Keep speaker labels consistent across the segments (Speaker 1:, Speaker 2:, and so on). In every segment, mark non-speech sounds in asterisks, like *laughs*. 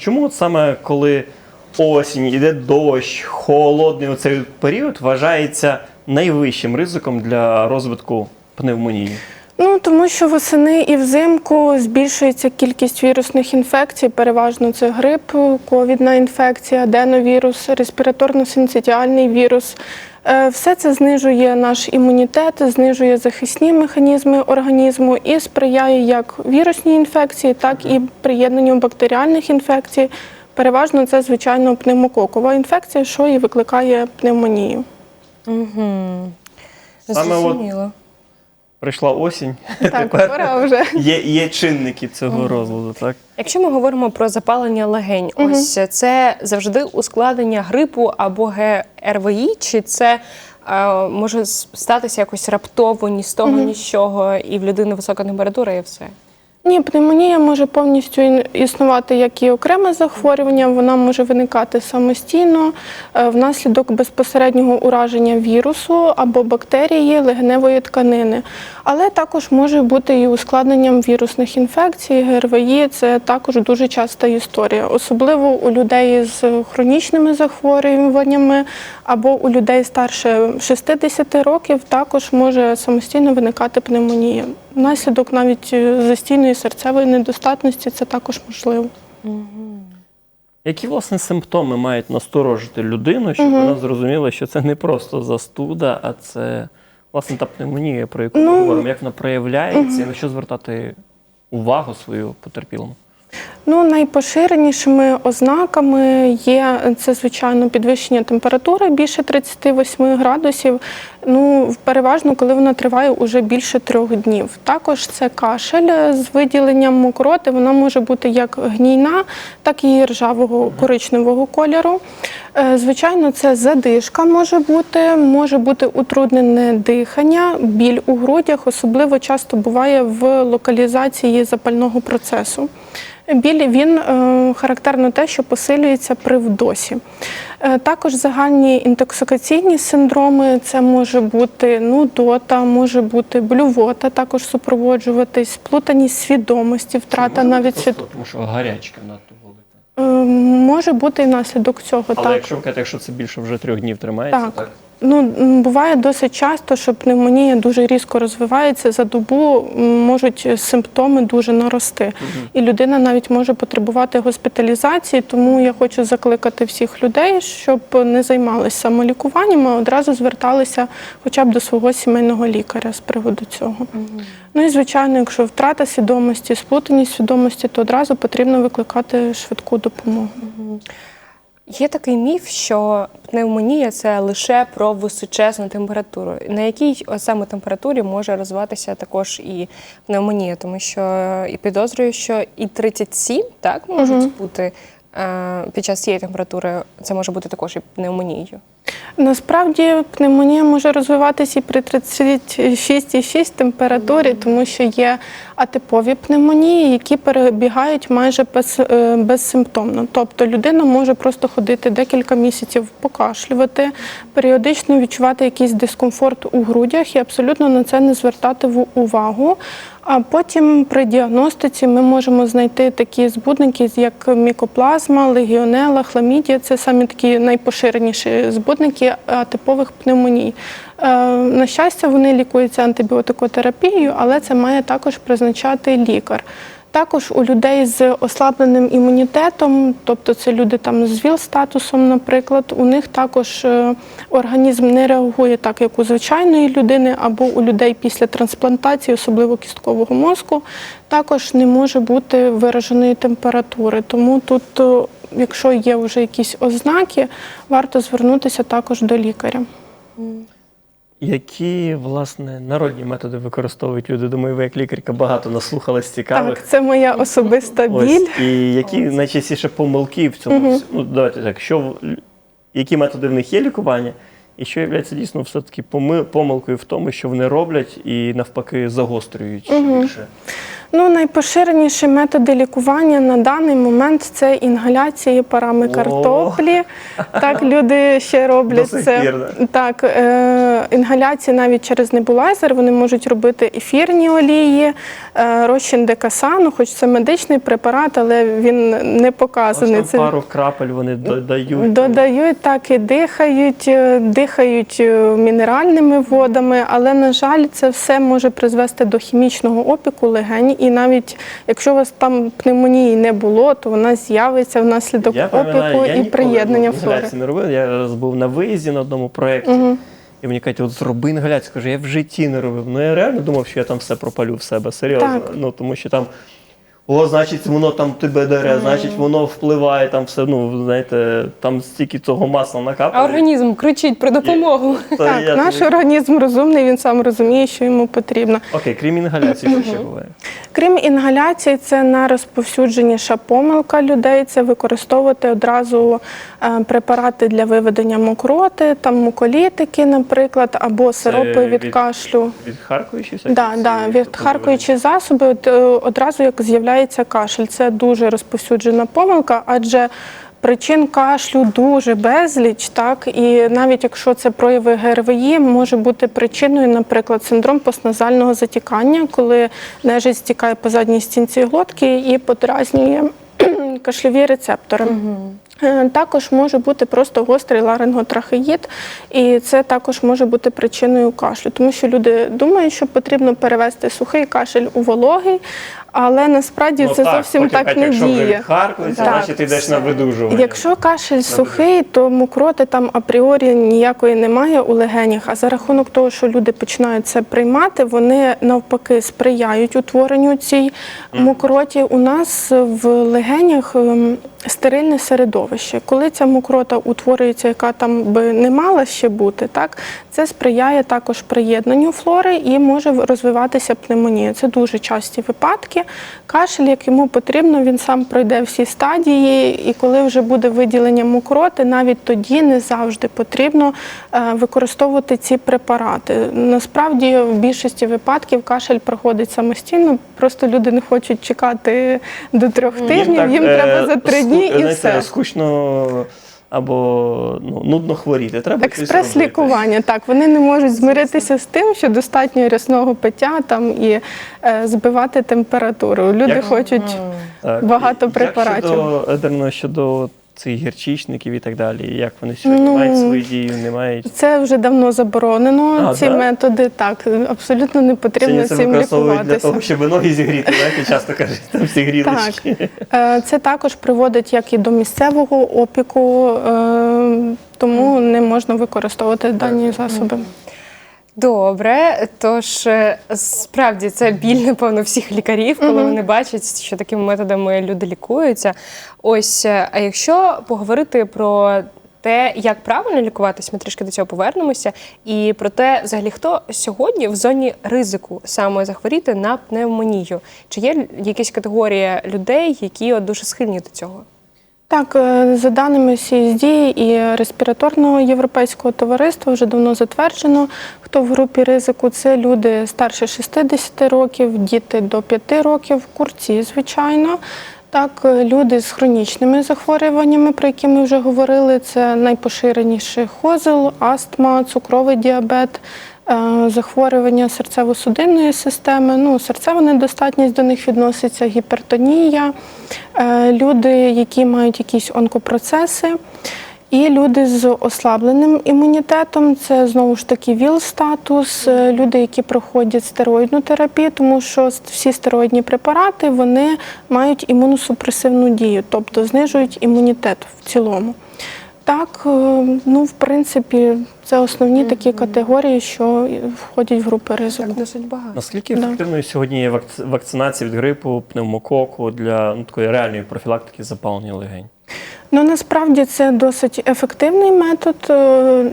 Speaker 1: чому от саме коли осінь, іде дощ, холодний оцей період вважається найвищим ризиком для розвитку пневмонії?
Speaker 2: Ну тому що восени і взимку збільшується кількість вірусних інфекцій. Переважно це грип, ковідна інфекція, аденовірус, респіраторно-синцитіальний вірус. Е, Все це знижує наш імунітет, знижує захисні механізми організму і сприяє як вірусній інфекції, так і приєднанню бактеріальних інфекцій. Переважно це, звичайно, пневмококова інфекція, що і викликає пневмонію.
Speaker 3: Угу.
Speaker 1: Саме от-. Прийшла осінь, *laughs*
Speaker 2: Так,
Speaker 1: тепер
Speaker 2: пора вже.
Speaker 1: є, є чинники цього розладу, так?
Speaker 3: Якщо ми говоримо про запалення легень, ось це завжди ускладнення грипу або ГРВІ, чи це е, може статися якось раптово, ні з того, ні з чого, і в людини висока температура, і все.
Speaker 2: Ні, пневмонія може повністю існувати як і окреме захворювання, вона може виникати самостійно е, внаслідок безпосереднього ураження вірусу або бактерії легеневої тканини. Але також може бути і ускладненням вірусних інфекцій, ГРВІ це також дуже часта історія, особливо у людей з хронічними захворюваннями або у людей старше 60 років також може самостійно виникати пневмонія. Внаслідок навіть е, застійної серцевої недостатності це також можливо.
Speaker 1: Які власне симптоми мають насторожити людину, щоб вона зрозуміла, що це не просто застуда, а це власне та пневмонія, про яку ми
Speaker 2: Ну,
Speaker 1: говоримо, як вона проявляється, і на що звертати увагу свою потерпілому?
Speaker 2: Ну, найпоширенішими ознаками є це, звичайно, підвищення температури більше 38 градусів. Ну, переважно, коли вона триває уже більше трьох днів. Також це кашель з виділенням мокроти. Вона може бути як гнійна, так і ржавого коричневого кольору. Е, Звичайно, це задишка може бути, може бути утруднене дихання, біль у грудях, особливо часто буває в локалізації запального процесу. Біль він е, характерно те, що посилюється при вдосі. Е, також загальні інтоксикаційні синдроми це може бути нудота, може бути блювота, також супроводжуватись, плутаність свідомості, втрата навіть свід...
Speaker 1: тому що гарячка надто велика.
Speaker 2: Е, може бути і внаслідок цього.
Speaker 1: Але
Speaker 2: так.
Speaker 1: якщо якщо це більше вже трьох днів тримається,
Speaker 2: Так.
Speaker 1: так?
Speaker 2: Ну, буває досить часто, що пневмонія дуже різко розвивається за добу, можуть симптоми дуже нарости. І людина навіть може потребувати госпіталізації, тому я хочу закликати всіх людей, щоб не займалися самолікуванням, а одразу зверталися хоча б до свого сімейного лікаря з приводу цього. Ну і звичайно, якщо втрата свідомості, сплутаність свідомості, то одразу потрібно викликати швидку допомогу.
Speaker 3: Є такий міф, що пневмонія це лише про височезну температуру. На якій саме температурі може розвиватися також і пневмонія, тому що і підозрюю, що і 37 так можуть бути е, під час цієї температури. Це може бути також і пневмонією.
Speaker 2: Насправді пневмонія може розвиватися і при 36,6 температурі, тому що є атипові пневмонії, які перебігають майже без, е, безсимптомно. Тобто людина може просто ходити декілька місяців, покашлювати, періодично відчувати якийсь дискомфорт у грудях і абсолютно на це не звертати увагу. А потім при діагностиці ми можемо знайти такі збудники, як мікоплазма, легіонела, хламідія. Це самі такі найпоширеніші збудники атипових пневмоній. Е, На щастя, вони лікуються антибіотикотерапією, але це має також призначати лікар. Також у людей з ослабленим імунітетом, тобто це люди там з ВІЛ-статусом, наприклад, у них також е, організм не реагує так, як у звичайної людини, або у людей після трансплантації, особливо кісткового мозку, також не може бути вираженої температури. Тому тут, е, якщо є вже якісь ознаки, варто звернутися також до лікаря.
Speaker 1: Які власне народні методи використовують люди? Думаю, ви як лікарка багато наслухались цікавих.
Speaker 2: Так, це моя особиста біль.
Speaker 1: Ось, і які найчастіше помилки в цьому? угу. Ну, давайте так, що які методи в них є лікування, і що є дійсно все-таки помилкою в тому, що вони роблять і навпаки загострюють більше.
Speaker 2: Ну, найпоширеніші методи лікування на даний момент це інгаляції парами
Speaker 1: О.
Speaker 2: картоплі. Так *laughs* люди ще роблять
Speaker 1: До
Speaker 2: це.
Speaker 1: да?
Speaker 2: Так, е, інгаляції навіть через небулайзер вони можуть робити ефірні олії, е, розчин декасану, хоч це медичний препарат, але він не
Speaker 1: Ось
Speaker 2: показаний.
Speaker 1: там пару крапель вони додають.
Speaker 2: Додають так і дихають, е, дихають мінеральними водами, але на жаль, це все може призвести до хімічного опіку легень. І навіть якщо у вас там пневмонії не було, то вона з'явиться внаслідок
Speaker 1: Я
Speaker 2: опіку
Speaker 1: я
Speaker 2: і приєднання флори.
Speaker 1: інгаляції не робив. Я раз був на виїзді на одному проєкті. І мені кажуть, от зроби інгаляцію. Кажу, я в житті не робив. Ну я реально думав, що я там все пропалю в себе. Серйозно.
Speaker 2: Так.
Speaker 1: Ну тому що там. О, значить, воно там тебе дере, значить, воно впливає там все. Ну, знаєте, там стільки цього масла
Speaker 3: А
Speaker 1: накапає.
Speaker 3: організм кричить про допомогу.
Speaker 1: Та
Speaker 2: Так,
Speaker 1: я
Speaker 2: наш
Speaker 1: тобі-
Speaker 2: організм розумний, він сам розуміє, що йому потрібно.
Speaker 1: Окей, крім інгаляції, що ще буває?
Speaker 2: Крім інгаляції, це найрозповсюдженіша помилка людей. Це використовувати одразу е, препарати для виведення мокроти, там муколітики, наприклад, або сиропи від
Speaker 1: від-
Speaker 2: кашлю.
Speaker 1: Відхаркуючі всякі?
Speaker 2: Да,
Speaker 1: ці
Speaker 2: да,
Speaker 1: подивись?
Speaker 2: відхаркуючі засоби, от, е, одразу як з'являється кашель. Це дуже розповсюджена помилка, адже причин кашлю дуже безліч, так і навіть якщо це прояви ГРВІ, може бути причиною, наприклад, синдром постназального затікання, коли нежить стікає по задній стінці глотки і подразнює кашльові рецептори. Е, Також може бути просто гострий ларинготрахеїд, і це також може бути причиною кашлю, тому що люди думають, що потрібно перевести сухий кашель у вологий, але насправді
Speaker 1: Ну,
Speaker 2: це
Speaker 1: так,
Speaker 2: зовсім
Speaker 1: потім,
Speaker 2: так не
Speaker 1: якщо
Speaker 2: діє.
Speaker 1: відхаркується,
Speaker 2: Так.
Speaker 1: значить ти йдеш на видужування.
Speaker 2: Якщо кашель сухий, то мокроти там апріорі ніякої немає у легенях. А за рахунок того, що люди починають це приймати, вони навпаки сприяють утворенню цій мокроті. У нас в легенях ем, стерильне середовище. Коли ця мокрота утворюється, яка там би не мала ще бути, так це сприяє також приєднанню флори і може розвиватися пневмонія. Це дуже часті випадки. Кашель, як йому потрібно, він сам пройде всі стадії, і коли вже буде виділення мокроти, навіть тоді не завжди потрібно е, використовувати ці препарати. Насправді, в більшості випадків кашель проходить самостійно, просто люди не хочуть чекати до трьох тижнів.
Speaker 1: так,
Speaker 2: Їм
Speaker 1: е,
Speaker 2: треба за три
Speaker 1: ску-
Speaker 2: дні і
Speaker 1: знаєте,
Speaker 2: все.
Speaker 1: Скучно або ну, нудно хворіти. Треба.
Speaker 2: Експрес-лікування, так вони не можуть змиритися з тим, що достатньо рясного пиття там і е, збивати температуру. Люди
Speaker 1: Як-
Speaker 2: хочуть
Speaker 1: Так.
Speaker 2: багато
Speaker 1: Як
Speaker 2: препаратів.
Speaker 1: Щодо, Едерно, щодо цих гірчичників і так далі, як вони сьогодні
Speaker 2: Ну,
Speaker 1: мають свою дію, не мають.
Speaker 2: Це вже давно заборонено.
Speaker 1: А,
Speaker 2: ці
Speaker 1: да?
Speaker 2: методи так абсолютно не потрібно
Speaker 1: Сьогодні це
Speaker 2: цим
Speaker 1: використовують для
Speaker 2: лікуватися.
Speaker 1: того, щоб ноги зігріти. Знаєте, часто кажуть, там всі грілочки.
Speaker 2: Е, Це також приводить як і до місцевого опіку, е, тому не можна використовувати дані засоби.
Speaker 3: Добре, тож е, справді це біль, напевно, всіх лікарів, коли вони бачать, що такими методами люди лікуються. Ось, е, а якщо поговорити про те, як правильно лікуватись, ми трішки до цього повернемося, і про те, взагалі, хто сьогодні в зоні ризику саме захворіти на пневмонію? Чи є якась категорія людей, які от дуже схильні до цього?
Speaker 2: Так, е, за даними CSD і респіраторного європейського товариства вже давно затверджено, хто в групі ризику це люди старше 60 років, діти до 5 років, курці, звичайно. Так, е, люди з хронічними захворюваннями, про які ми вже говорили, це найпоширеніші хозел, астма, цукровий діабет, захворювання серцево-судинної системи, ну, серцева недостатність до них відноситься, гіпертонія, е, люди, які мають якісь онкопроцеси. І люди з ослабленим імунітетом, це знову ж таки ВІЛ-статус, е, люди, які проходять стероїдну терапію, тому що всі стероїдні препарати вони мають імуносупресивну дію, тобто знижують імунітет в цілому. Так, е, ну в принципі, це основні такі категорії, що входять в групи ризику.
Speaker 3: Так, досить багато.
Speaker 1: Наскільки
Speaker 2: Да.
Speaker 1: ефективною сьогодні є вакц- вакцинація від грипу, пневмококу для ну, такої реальної профілактики запалення легень?
Speaker 2: Ну насправді це досить ефективний метод. Е,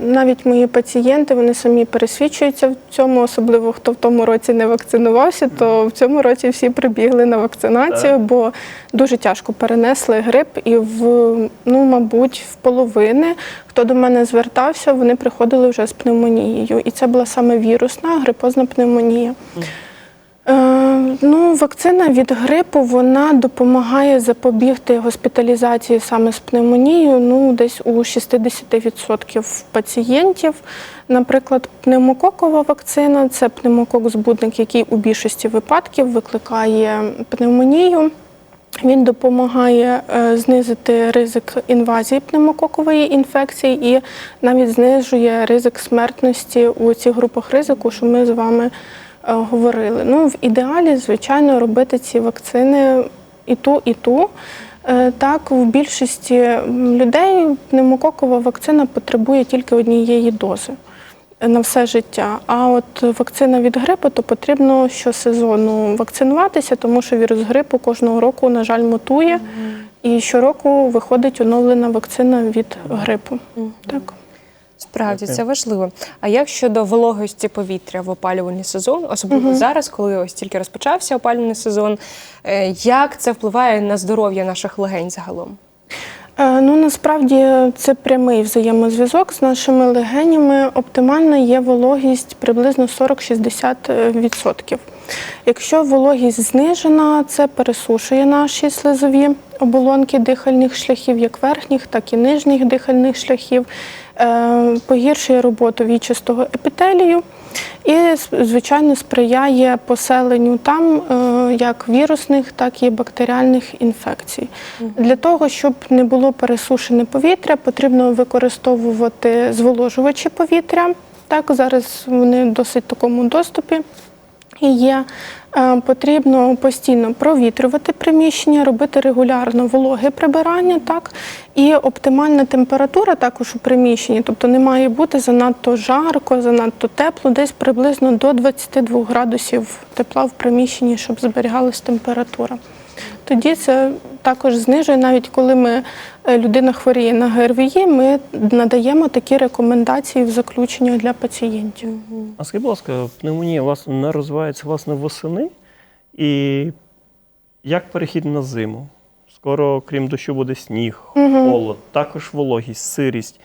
Speaker 2: Навіть мої пацієнти вони самі пересвідчуються в цьому, особливо хто в тому році не вакцинувався, то в цьому році всі прибігли на вакцинацію,
Speaker 1: Так.
Speaker 2: бо дуже тяжко перенесли грип, і в ну, мабуть, в половини, хто до мене звертався, вони приходили вже з пневмонією. І це була саме вірусна грипозна пневмонія. Е, ну, вакцина від грипу вона допомагає запобігти госпіталізації саме з пневмонією ну, десь у 60% пацієнтів. Наприклад, пневмококова вакцина це пневмокок-збудник, який у більшості випадків викликає пневмонію. Він допомагає е, знизити ризик інвазії пневмококової інфекції і навіть знижує ризик смертності у цих групах ризику, що ми з вами говорили. Ну, в ідеалі, звичайно, робити ці вакцини і ту, і ту. Е, Так, в більшості людей пневмококова вакцина потребує тільки однієї дози на все життя. А от вакцина від грипу, то потрібно щосезону вакцинуватися, тому що вірус грипу кожного року, на жаль, мутує. І щороку виходить оновлена вакцина від грипу. Так.
Speaker 3: Справді це важливо. А як щодо вологості повітря в опалювальний сезон, особливо зараз, коли ось тільки розпочався опалювальний сезон, е, як це впливає на здоров'я наших легень загалом?
Speaker 2: Е, Ну насправді це прямий взаємозв'язок з нашими легенями. Оптимальна є вологість приблизно 40-60%. Якщо вологість знижена, це пересушує наші слизові оболонки дихальних шляхів, як верхніх, так і нижніх дихальних шляхів, е, погіршує роботу вічистого епітелію і, звичайно, сприяє поселенню там е, як вірусних, так і бактеріальних інфекцій. Для того, щоб не було пересушене повітря, потрібно використовувати зволожувачі повітря. Так, зараз вони в досить такому доступі. Є Е, потрібно постійно провітрювати приміщення, робити регулярно вологе прибирання, так і оптимальна температура також у приміщенні, тобто не має бути занадто жарко, занадто тепло, десь приблизно до 22 градусів тепла в приміщенні, щоб зберігалась температура. Тоді це також знижує, навіть коли ми е, людина хворіє на ГРВІ, ми надаємо такі рекомендації в заключення для пацієнтів.
Speaker 1: А скажіть, будь ласка, пневмонія власне не розвивається власне восени. І як перехід на зиму? Скоро, крім дощу, буде сніг, холод, також вологість, сирість.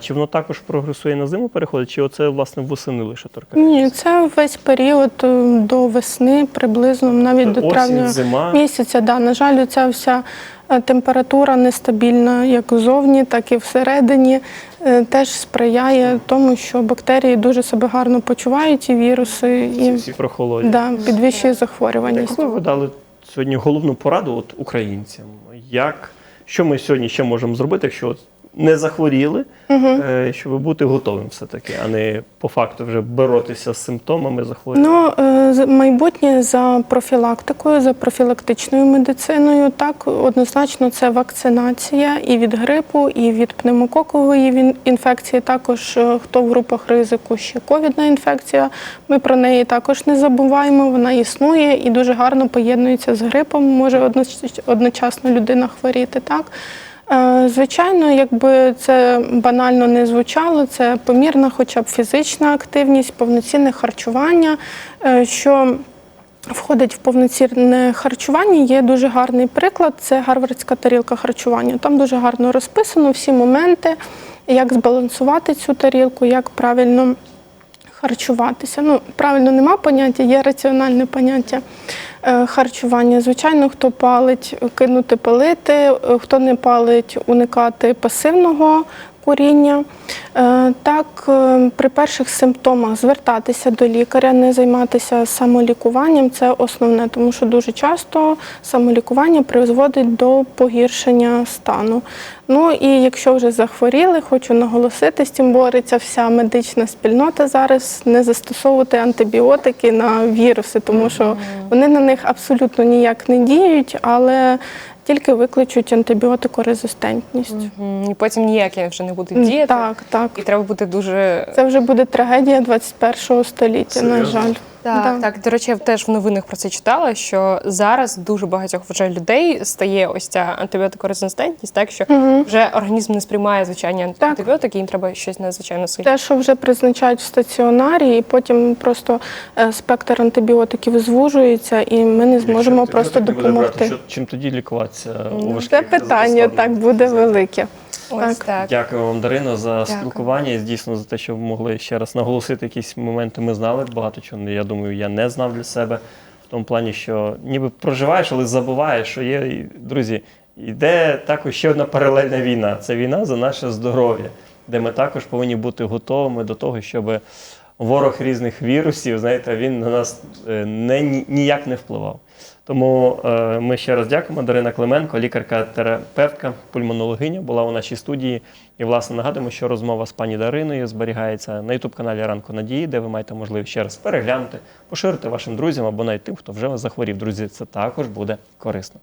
Speaker 1: Чи воно також прогресує на зиму, переходить, чи оце власне восени лише торкається?
Speaker 2: Ні, це весь період е, до весни, приблизно навіть до
Speaker 1: Осінь,
Speaker 2: травня
Speaker 1: зима.
Speaker 2: місяця. Да, на жаль, ця вся е, температура нестабільна як зовні, так і всередині. е, Теж сприяє тому, що бактерії дуже себе гарно почувають, і віруси,
Speaker 1: Всі,
Speaker 2: і
Speaker 1: всі прохолодні.
Speaker 2: да, підвищує захворюваність.
Speaker 1: Яку ви дали сьогодні головну пораду от українцям? Як, що ми сьогодні ще можемо зробити, якщо от не захворіли, е, щоб бути готовим все-таки, а не по факту вже боротися з симптомами захворювання?
Speaker 2: Ну, е, майбутнє за профілактикою, за профілактичною медициною. Так, однозначно, це вакцинація і від грипу, і від пневмококової інфекції. Також е, хто в групах ризику ще ковідна інфекція. Ми про неї також не забуваємо. Вона існує і дуже гарно поєднується з грипом. Може одночасно людина хворіти. Так. Е, Звичайно, якби це банально не звучало, це помірна, хоча б фізична активність, повноцінне харчування, е, що входить в повноцінне харчування. Є дуже гарний приклад. Це гарвардська тарілка харчування. Там дуже гарно розписано всі моменти, як збалансувати цю тарілку, як правильно харчуватися. Ну, правильно нема поняття, є раціональне поняття е, харчування. Звичайно, хто палить, кинути палити, е, хто не палить, уникати пасивного куріння. Е, Так, при перших симптомах звертатися до лікаря, не займатися самолікуванням це основне, тому що дуже часто самолікування призводить до погіршення стану. Ну і якщо вже захворіли, хочу наголосити, з цим бореться вся медична спільнота зараз не застосовувати антибіотики на віруси, тому що вони на них абсолютно ніяк не діють, але тільки викличуть антибіотикорезистентність.
Speaker 3: Мгм. І потім ніякі вже не будуть діяти.
Speaker 2: Так, так.
Speaker 3: І треба бути дуже
Speaker 2: Це вже буде трагедія 21 століття, на жаль.
Speaker 3: Так,
Speaker 2: Да.
Speaker 3: так. До речі, я теж в новинах про це читала, що зараз дуже багатьох вже людей стає ось ця антибіотикорезистентність, так що вже організм не сприймає звичайні
Speaker 2: Так.
Speaker 3: антибіотики, їм треба щось надзвичайно сильне.
Speaker 2: Те, що вже призначають в стаціонарі, і потім просто е, спектр антибіотиків звужується, і ми не зможемо просто допомогти.
Speaker 1: Що, чим тоді лікуватися
Speaker 2: Ну, Це питання так буде велике.
Speaker 3: Ось
Speaker 2: Так.
Speaker 3: так.
Speaker 1: Дякую вам, Дарино, за
Speaker 3: Дякую.
Speaker 1: спілкування і дійсно за те, що ви могли ще раз наголосити якісь моменти. Ми знали багато чого. Я думаю, я не знав для себе в тому плані, що ніби проживаєш, але забуваєш, що є і, друзі. Йде також ще одна паралельна війна. Це війна за наше здоров'я, де ми також повинні бути готовими до того, щоб ворог різних вірусів, знаєте, він на нас е, не, ніяк не впливав. Тому е, ми ще раз дякуємо. Дарина Клименко, лікарка-терапевтка, пульмонологиня, була у нашій студії. І, власне, нагадуємо, що розмова з пані Дариною зберігається на ютуб-каналі Ранку Надії, де ви маєте можливість ще раз переглянути, поширити вашим друзям або навіть тим, хто вже захворів. Друзі, це також буде корисно.